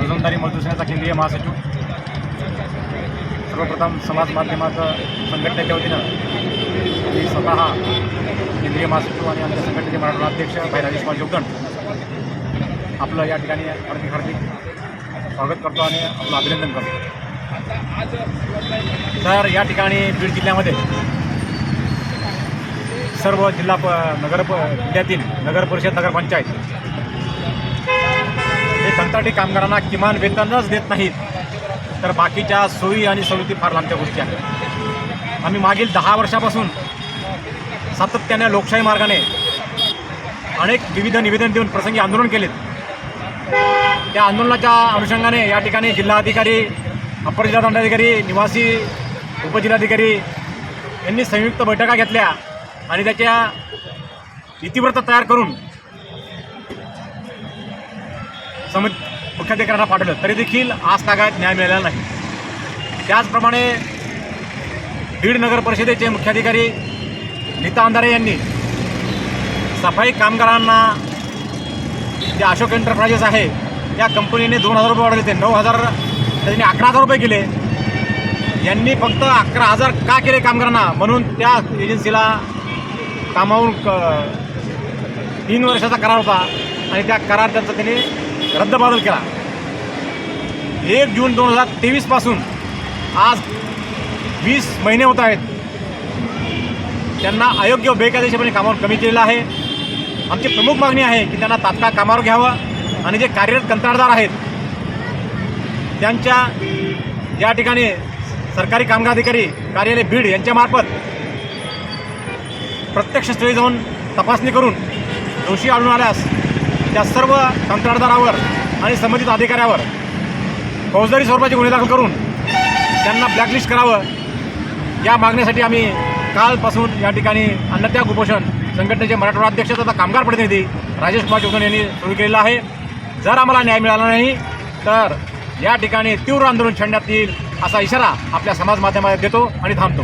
रोजंदारी मजदूर संघाचा केंद्रीय महासचिव. सर्वप्रथम समाज माध्यमाचं संघटनेच्या वतीनं मी स्वतः केंद्रीय महासचिव आणि आमच्या संघटनेचे मराठवाडा अध्यक्ष भाई राजेश कुमार जोगदंड आपलं या ठिकाणी हार्दिक हार्दिक स्वागत करतो आणि आपलं अभिनंदन करतो. तर या ठिकाणी बीड जिल्ह्यामध्ये सर्व जिल्हा प नगर प जिल्ह्यातील नगर परिषद नगरपंचायत हे कंत्राटी कामगारांना किमान वेतनच देत नाहीत. तर बाकीच्या सोयी आणि सवलती फार लांबच्या गोष्टी आहेत. आम्ही मागील दहा वर्षापासून सातत्याने लोकशाही मार्गाने अनेक विविध निवेदन देऊन प्रसंगी आंदोलन केलेत. त्या आंदोलनाच्या अनुषंगाने या ठिकाणी जिल्हाधिकारी अपर जिल्हा दंडाधिकारी निवासी उपजिल्हाधिकारी यांनी संयुक्त बैठका घेतल्या आणि त्याच्या इतिव्रत तयार करून समित मुख्याधिकाऱ्यांना पाठवलं. तरी देखील आज तागायत न्याय मिळालेला नाही. त्याचप्रमाणे बीड नगर परिषदेचे मुख्याधिकारी नीता अंधारे यांनी सफाई कामगारांना जे अशोक एंटरप्राइजेस आहे त्या कंपनीने दोन हजार रुपये वाढवले ते नऊ हजार त्यांनी अकरा हजार रुपये केले. यांनी फक्त अकरा हजार का केले कामगारांना? म्हणून त्या एजन्सीला कामावून क तीन वर्षाचा करार होता. आणि त्या करार त्यांचा त्यांनी रद्दबादल केला. एक जून दोन हजार तेवीसपासून आज वीस महिने होत आहेत. त्यांना अयोग्य बेकायदेशीरपणे कामावर कमी केलेलं आहे. आमची प्रमुख मागणी आहे की त्यांना तात्काळ कामावर घ्यावं आणि जे कार्यरत कंत्राटदार आहेत त्यांच्या या ठिकाणी सरकारी कामगार अधिकारी कार्यालय बीड यांच्यामार्फत प्रत्यक्ष स्थळी जाऊन तपासणी करून दोषी आढळून आल्यास त्या सर्व कंत्राटदारावर आणि संबंधित अधिकाऱ्यावर फौजदारी स्वरूपाचे गुन्हे दाखल करून त्यांना ब्लॅकलिस्ट करावं. या मागणीसाठी आम्ही कालपासून या ठिकाणी अन्नत्याग उपोषण संघटनेचे मराठवाडा अध्यक्ष तथा कामगार प्रतिनिधी राजेश कुमार चौधरी यांनी सुरू केलेलं आहे. जर आम्हाला न्याय मिळाला नाही तर या ठिकाणी तीव्र आंदोलन छेडण्यात येईल असा इशारा आपल्या समाज माध्यमात देतो आणि थांबतो.